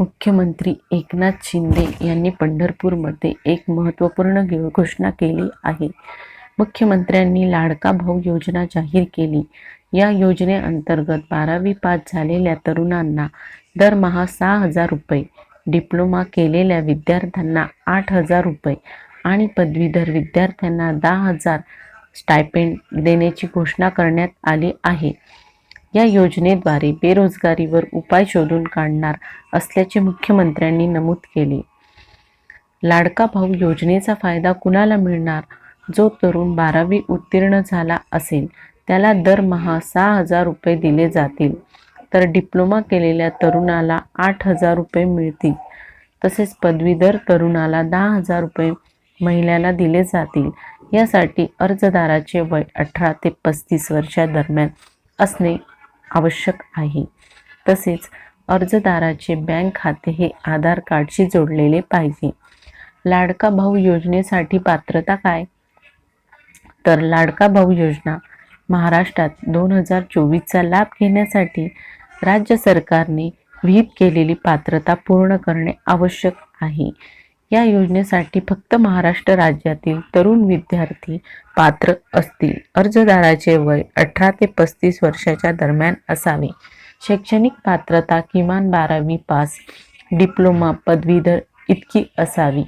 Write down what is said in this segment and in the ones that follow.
मुख्यमंत्री एकनाथ शिंदे यांनी पंढरपूरमध्ये एक महत्त्वपूर्ण घोषणा केली आहे. मुख्यमंत्र्यांनी लाडका भाऊ योजना जाहीर केली. या योजनेअंतर्गत बारावी पास झालेल्या तरुणांना दरमहा सहा हजार रुपये डिप्लोमा केलेल्या विद्यार्थ्यांना आठ हजार रुपये आणि पदवीधर विद्यार्थ्यांना दहा हजार स्टायपेंड देण्याची घोषणा करण्यात आली आहे. या योजनेद्वारे बेरोजगारीवर उपाय शोधून काढणार असल्याचे मुख्यमंत्र्यांनी नमूद केले. लाडका भाऊ योजनेचा फायदा कुणाला मिळणार? जो तरुण बारावी उत्तीर्ण झाला असेल त्याला दरमहा सहा हजार रुपये दिले जातील. तर डिप्लोमा केलेल्या तरुणाला आठ हजार रुपये मिळतील. तसेच पदवीधर तरुणाला दहा हजार रुपये महिन्याला दिले जातील. यासाठी अर्जदाराचे वय अठरा ते पस्तीस वर्षादरम्यान असणे आवश्यक आहे. तसेच अर्जदाराचे बँक खाते हे आधार कार्डशी जोडलेले पाहिजे. लाडका भाऊ योजनेसाठी पात्रता काय? तर लाडका भाऊ योजना महाराष्ट्रात दोन हजार चोवीसचा लाभ घेण्यासाठी राज्य सरकारने विहित केलेली पात्रता पूर्ण करणे आवश्यक आहे. या योजनेसाठी फक्त महाराष्ट्र राज्यातील तरुण विद्यार्थी पात्र असतील. अर्जदाराचे वय अठरा ते पस्तीस वर्षाच्या दरम्यान असावे. शैक्षणिक पात्रता किमान बारावी पास डिप्लोमा पदवीधर इतकी असावी.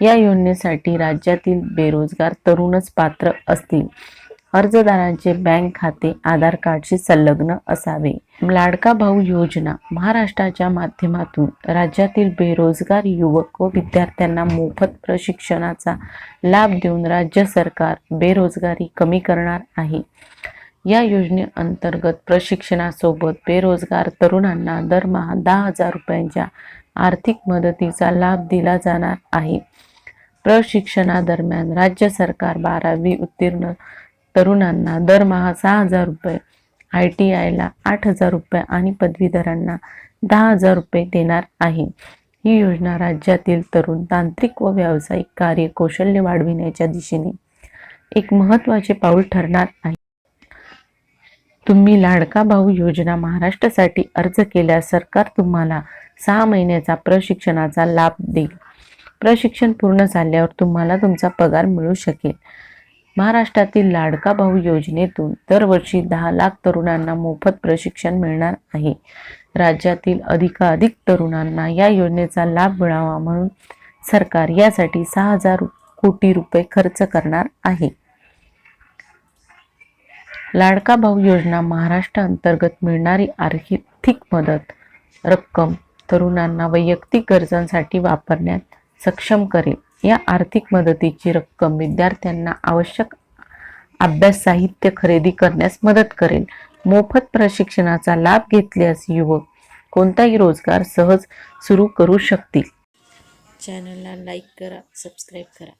या योजनेसाठी राज्यातील बेरोजगार तरुणच पात्र असतील. अर्जदारांचे बँक खाते आधार कार्डशी संलग्न असावे. लाडका भाऊ योजना महाराष्ट्राच्या माध्यमातून राज्यातील बेरोजगार युवक व विद्यार्थ्यांना मोफत प्रशिक्षणाचा लाभ देऊन राज्य सरकार बेरोजगारी कमी करणार आहे. या योजनेअंतर्गत प्रशिक्षणासोबत बेरोजगार तरुणांना दरमहा दहा हजार रुपयांच्या आर्थिक मदतीचा लाभ दिला जाणार आहे. प्रशिक्षणादरम्यान राज्य सरकार बारावी उत्तीर्ण तरुणांना दरमहा सहा हजार रुपये आय टी आयला आठ हजार रुपये आणि पदवीधरांना दहा हजार रुपये देणार आहे. ही योजना राज्यातील तरुण तांत्रिक व व्यावसायिक कार्य कौशल्य वाढविण्याच्या दिशेने एक महत्त्वाचे पाऊल ठरणार आहे. तुम्ही लाडका भाऊ योजना महाराष्ट्रासाठी अर्ज केल्यास सरकार तुम्हाला सहा महिन्याचा प्रशिक्षणाचा लाभ देईल. प्रशिक्षण पूर्ण झाल्यावर तुम्हाला तुमचा पगार मिळू शकेल. महाराष्ट्रातील लाडका भाऊ योजनेतून दरवर्षी दहा लाख तरुणांना मोफत प्रशिक्षण मिळणार आहे. राज्यातील अधिकाधिक तरुणांना या योजनेचा लाभ मिळावा म्हणून सरकार यासाठी सहा हजार कोटी रुपये खर्च करणार आहे. लाडका भाऊ योजना महाराष्ट्र अंतर्गत मिळणारी आर्थिक मदत रक्कम तरुणांना वैयक्तिक गरजांसाठी वापरण्यात सक्षम करेल. या आर्थिक मदतीची रक्कम विद्यार्थ्यांना आवश्यक अभ्यास साहित्य खरेदी करण्यास मदत करेल. मोफत प्रशिक्षणाचा लाभ घेतल्यास युवक कोणताही रोजगार सहज सुरू करू शकतील. चॅनलला लाईक करा सबस्क्राईब करा.